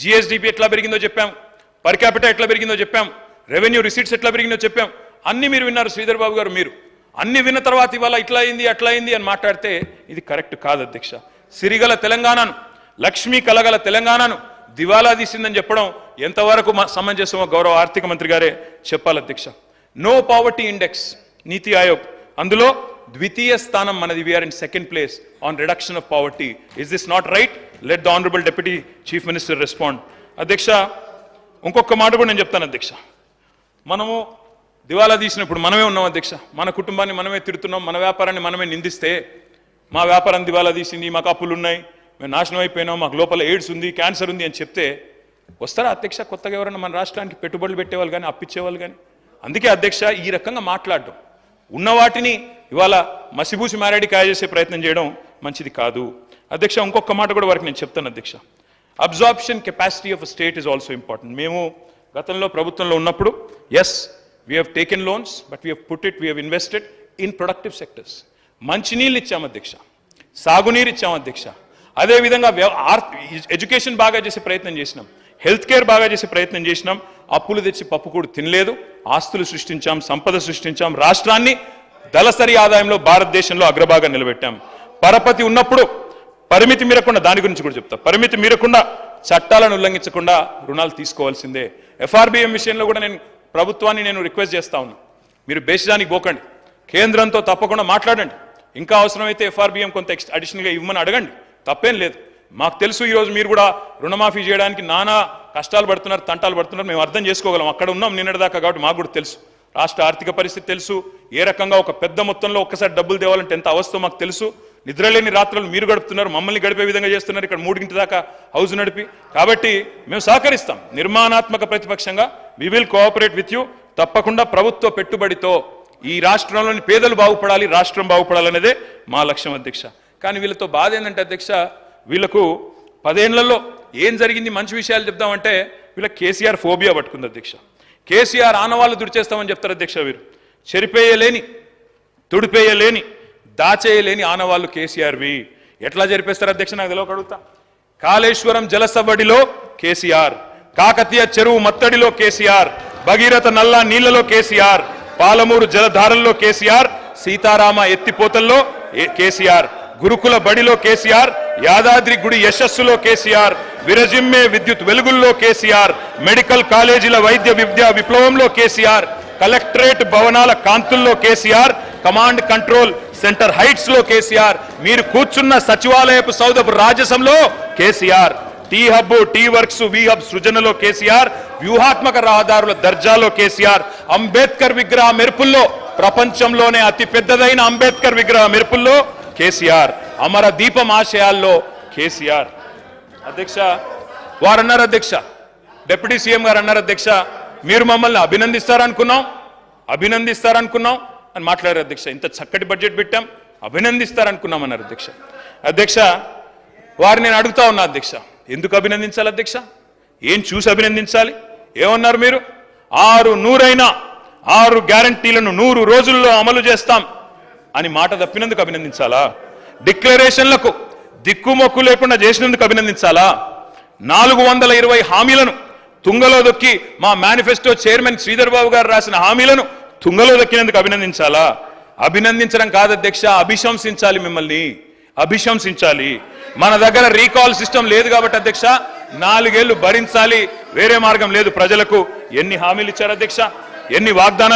GSDP ఎట్లా పెరిగిందో చెప్పాం. పర్ క్యాపిటల్ ఎట్లా పెరిగిందో చెప్పాం. రెవెన్యూ రిసీట్స్ ఎట్లా పెరిగిందో చెప్పాం. అన్ని మీరు విన్నారు శ్రీధర్ బాబు గారు మీరు. అన్ని విన్న తర్వాత ఇవాళ ఇట్లా అయింది అట్లా అయింది అని మాట్లాడితే ఇది కరెక్ట్ కాదు అధ్యక్ష. సిరిగల తెలంగాణను లక్ష్మీ కలగల తెలంగాణను దివాలా తీసిందని చెప్పడం ఎంతవరకు సమంజసమో గౌరవ ఆర్థిక మంత్రి గారే చెప్పాలి అధ్యక్ష. నో పావర్టీ ఇండెక్స్ నీతి ఆయోగ్. అందులో ద్వితీయ స్థానం మనది we are in second place on reduction of poverty is this not right let the honourable deputy chief minister respond అధ్యక్ష ఇంకొక మాట కూడా నేను చెప్తాను అధ్యక్ష. మనము దివాలా తీసినప్పుడు మనమే ఉన్నాం అధ్యక్ష. మన కుటుంబాన్ని మనమే తిడుతున్నాం మన వ్యాపారాన్ని మనమే నిందిస్తే మా వ్యాపారం దివాలా తీసింది మాకు అప్పులు ఉన్నాయి మేము నాశనం అయిపోయినాం మాకు లోపల ఎయిడ్స్ ఉంది క్యాన్సర్ ఉంది అని చెప్తే వస్తారా అధ్యక్ష? కొత్తగా ఎవరైనా మన రాష్ట్రానికి పెట్టుబడులు పెట్టేవాళ్ళు కానీ అప్పిచ్చేవాళ్ళు కానీ? అందుకే అధ్యక్ష ఈ రకంగా మాట్లాడడం. ఉన్న వాటిని ఇవాళ మసిబూసి మారేడి కాయ చేసే ప్రయత్నం చేయడం మంచిది కాదు. అధ్యక్ష ఇంకొక మాట కూడా వారికి నేను చెప్తాను అధ్యక్ష. Absorption capacity of state is also important మేము గతంలో ప్రభుత్వంలో ఉన్నప్పుడు yes we have taken loans but we have put it we have invested in productive sectors మంచినీళ్ళు ఇచ్చాము అధ్యక్ష. సాగునీరు ఇచ్చాము అధ్యక్ష. అదేవిధంగా ఎడ్యుకేషన్ బాగా చేసే ప్రయత్నం చేసినాం. హెల్త్ కేర్ బాగా చేసే ప్రయత్నం చేసినాం. అప్పులు తెచ్చి పప్పు కూడా తినలేదు. ఆస్తులు సృష్టించాం సంపద సృష్టించాం. రాష్ట్రాన్ని దళసరి ఆదాయంలో భారతదేశంలో అగ్రభాగం నిలబెట్టాం. పరపతి ఉన్నప్పుడు పరిమితి మీరకుండా దాని గురించి కూడా చెప్తా. పరిమితి మీరకుండా చట్టాలను ఉల్లంఘించకుండా రుణాలు తీసుకోవాల్సిందే. ఎఫ్ఆర్బిఎం విషయంలో కూడా నేను ప్రభుత్వాన్ని నేను రిక్వెస్ట్ చేస్తా ఉన్నా. మీరు బేసిదానికి పోకండి. కేంద్రంతో తప్పకుండా మాట్లాడండి. ఇంకా అవసరమైతే ఎఫ్ఆర్బిఎం కొంత ఎక్స్ అడిషనల్గా ఇవ్వమని అడగండి. తప్పేం లేదు. మాకు తెలుసు ఈరోజు మీరు కూడా రుణమాఫీ చేయడానికి నానా కష్టాలు పడుతున్నారు తంటాలు పడుతున్నారు. మేము అర్థం చేసుకోగలం. అక్కడ ఉన్నాం నిన్నటిదాకా కాబట్టి మాకు కూడా తెలుసు. రాష్ట్ర ఆర్థిక పరిస్థితి తెలుసు. ఏ రకంగా ఒక పెద్ద మొత్తంలో ఒక్కసారి డబ్బులు తేవాలంటే ఎంత అవస్థ మాకు తెలుసు. నిద్రలేని రాత్రులు మీరు గడుపుతున్నారు మమ్మల్ని గడిపే విధంగా చేస్తున్నారు ఇక్కడ మూడింటి దాకా హౌస్ నడిపి. కాబట్టి మేము సహకరిస్తాం. నిర్మాణాత్మక ప్రతిపక్షంగా we will cooperate with you తప్పకుండా ప్రభుత్వ పెట్టుబడితో ఈ రాష్ట్రంలోని పేదలు బాగుపడాలి రాష్ట్రం బాగుపడాలనేదే మా లక్ష్యం అధ్యక్ష. కానీ వీళ్ళతో బాధ ఏంటంటే అధ్యక్ష వీళ్ళకు పదేళ్ళలో ఏం జరిగింది మంచి విషయాలు చెప్దామంటే వీళ్ళ కేసీఆర్ ఫోబియా పట్టుకుంది అధ్యక్ష. కేసీఆర్ ఆనవాళ్ళు దుడిచేస్తామని చెప్తారు అధ్యక్ష వీరు. చెరిపేయలేని తుడిపేయలేని దాచేయలేని ఆనవాళ్ళు కేసీఆర్వి. ఎట్లా జరిపేస్తారు అధ్యక్ష? నాకు తెలియక అడుగుతా. కాళేశ్వరం జలసవ్వడిలో కేసీఆర్ కాకతీయ చెరువు మత్తడిలో కేసీఆర్ భగీరథ నల్లా నీళ్ళలో కేసీఆర్ పాలమూరు జలధారల్లో కేసీఆర్ సీతారామ ఎత్తిపోతల్లో కేసీఆర్ గురుకుల బడిలో కేసీఆర్ యాదాద్రి గుడి యశస్సులో కేసీఆర్ విరజిమ్మే విద్యుత్ వెలుగుల్లో కేసీఆర్ మెడికల్ కాలేజీల వైద్య విద్యా విప్లవంలో కేసీఆర్ కలెక్టరేట్ భవనాల కాంతుల్లో కేసీఆర్ కమాండ్ కంట్రోల్ సెంటర్ హైట్స్లో కేసీఆర్. మీరు కూర్చున్న సచివాలయపు సౌదపు రాజసంలో KCR. T hub T works we hub సృజనలో KCR. వ్యూహాత్మక రహదారుల దర్జాలో కేసీఆర్. అంబేద్కర్ విగ్రహ మెరుపుల్లో ప్రపంచంలోనే అతి పెద్దదైన అంబేద్కర్ విగ్రహ మెరుపుల్లో కేసీఆర్. అమర దీపం ఆశయాల్లో కేసీఆర్. అధ్యక్ష వారన్నారు అధ్యక్ష డిప్యూటీ సీఎం గారు అన్నారు అధ్యక్ష మీరు మమ్మల్ని అభినందిస్తారనుకున్నాం. అభినందిస్తారనుకున్నాం. అని మాట్లాడారు అధ్యక్ష. ఇంత చక్కటి బడ్జెట్ పెట్టాం. అభినందిస్తారనుకున్నాం అన్నారు అధ్యక్ష. అధ్యక్ష వారు నేను అడుగుతా ఉన్నా అధ్యక్ష. ఎందుకు అభినందించాలి అధ్యక్ష? ఏం చూసి అభినందించాలి? ఏమన్నారు మీరు? ఆరు నూరైనా ఆరు గ్యారంటీలను నూరు రోజుల్లో అమలు చేస్తాం అని మాట తప్పినందుకు అభినందించాలా? డిక్లరేషన్లకు దిక్కుమొక్కు లేకుండా చేసినందుకు అభినందించాలా? నాలుగు వందల ఇరవై హామీలను తుంగలో దొక్కి మా మేనిఫెస్టో చైర్మన్ శ్రీధర్ బాబు గారు రాసిన హామీలను తుంగలో దొక్కినందుకు అభినందించాలా? అభినందించడం కాదు అధ్యక్ష అభిశంసించాలి మిమ్మల్ని. అభిశంసించాలి. మన దగ్గర రీకాల్ సిస్టమ్ లేదు కాబట్టి అధ్యక్ష నాలుగేళ్ళు భరించాలి. వేరే మార్గం లేదు ప్రజలకు. ఎన్ని హామీలు ఇచ్చారు అధ్యక్ష? ఎన్ని వాగ్దానాలు